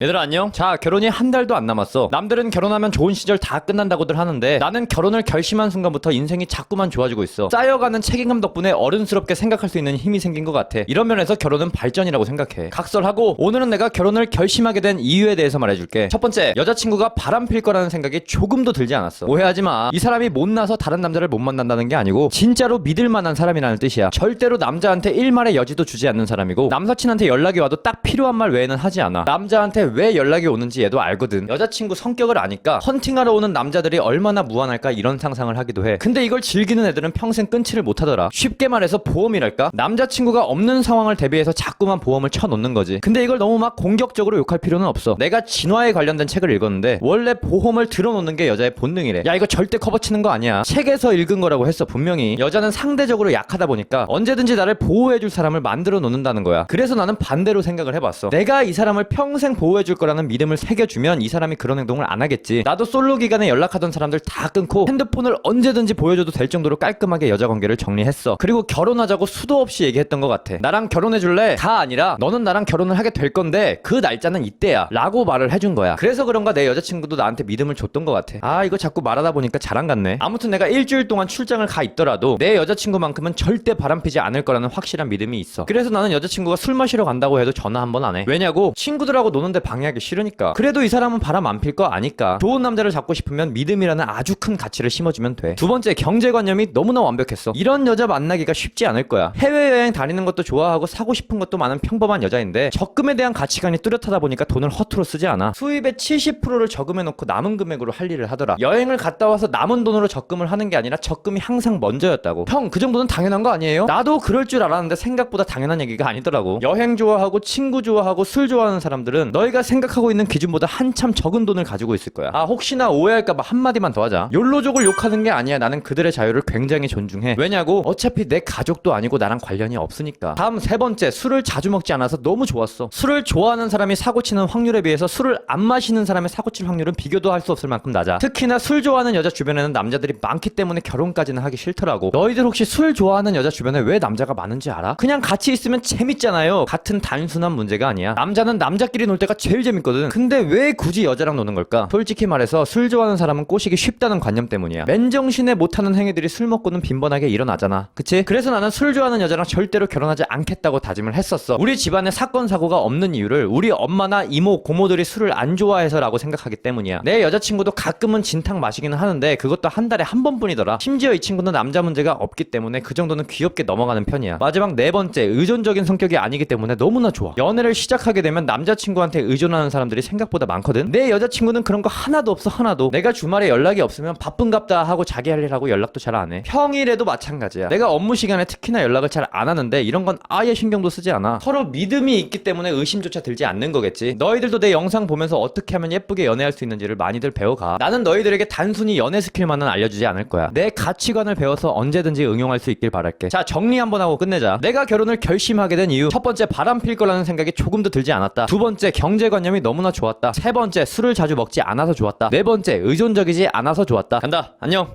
얘들아 안녕? 자 결혼이 한 달도 안 남았어. 남들은 결혼하면 좋은 시절 다 끝난다고들 하는데 나는 결혼을 결심한 순간부터 인생이 자꾸만 좋아지고 있어. 쌓여가는 책임감 덕분에 어른스럽게 생각할 수 있는 힘이 생긴 것 같아. 이런 면에서 결혼은 발전이라고 생각해. 각설하고 오늘은 내가 결혼을 결심하게 된 이유에 대해서 말해줄게. 첫 번째 여자친구가 바람필 거라는 생각이 조금도 들지 않았어. 오해하지 마이 사람이 못나서 다른 남자를 못 만난다는 게 아니고 진짜로 믿을 만한 사람이라는 뜻이야. 절대로 남자한테 일말의 여지도 주지 않는 사람이고 남사친한테 연락이 와도 딱 필요한 말 외에는 하지 않아. 남자한테 왜 연락이 오는지 얘도 알거든. 여자친구 성격을 아니까 헌팅하러 오는 남자들이 얼마나 무한할까 이런 상상을 하기도 해. 근데 이걸 즐기는 애들은 평생 끊지를 못하더라. 쉽게 말해서 보험이랄까? 남자친구가 없는 상황을 대비해서 자꾸만 보험을 쳐놓는 거지. 근데 이걸 너무 막 공격적으로 욕할 필요는 없어. 내가 진화에 관련된 책을 읽었는데 원래 보험을 들어놓는 게 여자의 본능이래. 야 이거 절대 커버치는 거 아니야. 책에서 읽은 거라고 했어 분명히. 여자는 상대적으로 약하다 보니까 언제든지 나를 보호해줄 사람을 만들어 놓는다는 거야. 그래서 나는 반대로 생각을 해봤어. 내가 이 사람을 평생 보호 해 줄 거라는 믿음을 새겨주면 이 사람이 그런 행동을 안 하겠지. 나도 솔로 기간에 연락하던 사람들 다 끊고 핸드폰을 언제든지 보여줘도 될 정도로 깔끔하게 여자 관계를 정리했어. 그리고 결혼하자고 수도 없이 얘기했던 것 같아. 나랑 결혼해 줄래? 다 아니라 너는 나랑 결혼을 하게 될 건데 그 날짜는 이때야. 라고 말을 해준 거야. 그래서 그런가 내 여자친구도 나한테 믿음을 줬던 것 같아. 아 이거 자꾸 말하다 보니까 자랑 같네. 아무튼 내가 일주일 동안 출장을 가 있더라도 내 여자친구만큼은 절대 바람피지 않을 거라는 확실한 믿음이 있어. 그래서 나는 여자친구가 술 마시러 간다고 해도 전화 한 번 안 해. 왜냐고 친구들하고 노는데 방해하기 싫으니까. 그래도 이 사람은 바람 안 필 거 아니까 좋은 남자를 잡고 싶으면 믿음이라는 아주 큰 가치를 심어주면 돼 두 번째 경제관념이 너무나 완벽했어. 이런 여자 만나기가 쉽지 않을 거야. 해외여행 다니는 것도 좋아하고 사고 싶은 것도 많은 평범한 여자인데 적금에 대한 가치관이 뚜렷하다 보니까 돈을 허투루 쓰지 않아. 수입의 70%를 저금해놓고 남은 금액으로 할 일을 하더라. 여행을 갔다 와서 남은 돈으로 적금을 하는 게 아니라 적금이 항상 먼저였다고. 형 그 정도는 당연한 거 아니에요? 나도 그럴 줄 알았는데 생각보다 당연한 얘기가 아니더라고. 여행 좋아하고 친구 좋아하고 술 좋아하는 사람들은 너희가 생각하고 있는 기준보다 한참 적은 돈을 가지고 있을 거야. 아 혹시나 오해할까봐 한마디만 더 하자. 욜로족을 욕하는 게 아니야. 나는 그들의 자유를 굉장히 존중해. 왜냐고? 어차피 내 가족도 아니고 나랑 관련이 없으니까. 다음 세 번째 술을 자주 먹지 않아서 너무 좋았어. 술을 좋아하는 사람이 사고치는 확률에 비해서 술을 안 마시는 사람의 사고칠 확률은 비교도 할 수 없을 만큼 낮아. 특히나 술 좋아하는 여자 주변에는 남자들이 많기 때문에 결혼까지는 하기 싫더라고. 너희들 혹시 술 좋아하는 여자 주변에 왜 남자가 많은지 알아? 그냥 같이 있으면 재밌잖아요. 같은 단순한 문제가 아니야. 남자는 남자끼리 놀 때가 제일 재밌거든. 근데 왜 굳이 여자랑 노는 걸까? 솔직히 말해서 술 좋아하는 사람은 꼬시기 쉽다는 관념 때문이야. 맨정신에 못하는 행위들이 술 먹고는 빈번하게 일어나잖아. 그치? 그래서 나는 술 좋아하는 여자랑 절대로 결혼하지 않겠다고 다짐을 했었어. 우리 집안에 사건 사고가 없는 이유를 우리 엄마나 이모 고모들이 술을 안 좋아해서라고 생각하기 때문이야. 내 여자친구도 가끔은 진탕 마시기는 하는데 그것도 한 달에 한 번뿐이더라. 심지어 이 친구는 남자 문제가 없기 때문에 그 정도는 귀엽게 넘어가는 편이야. 마지막 네 번째 의존적인 성격이 아니기 때문에 너무나 좋아. 연애를 시작하게 되면 남자친구한테 의존하는 사람들이 생각보다 많거든. 내 여자친구는 그런 거 하나도 없어 하나도. 내가 주말에 연락이 없으면 바쁜갑다 하고 자기 할 일 하고 연락도 잘 안 해. 평일에도 마찬가지야. 내가 업무 시간에 특히나 연락을 잘 안 하는데 이런 건 아예 신경도 쓰지 않아. 서로 믿음이 있기 때문에 의심조차 들지 않는 거겠지. 너희들도 내 영상 보면서 어떻게 하면 예쁘게 연애할 수 있는지를 많이들 배워가. 나는 너희들에게 단순히 연애 스킬만은 알려주지 않을 거야. 내 가치관을 배워서 언제든지 응용할 수 있길 바랄게. 자 정리 한번 하고 끝내자. 내가 결혼을 결심하게 된 이유. 첫 번째 바람 필 거라는 생각이 조금도 들지 않았다. 두 번째 경제관념이 너무나 좋았다. 세 번째 술을 자주 먹지 않아서 좋았다. 네 번째 의존적이지 않아서 좋았다. 간다. 안녕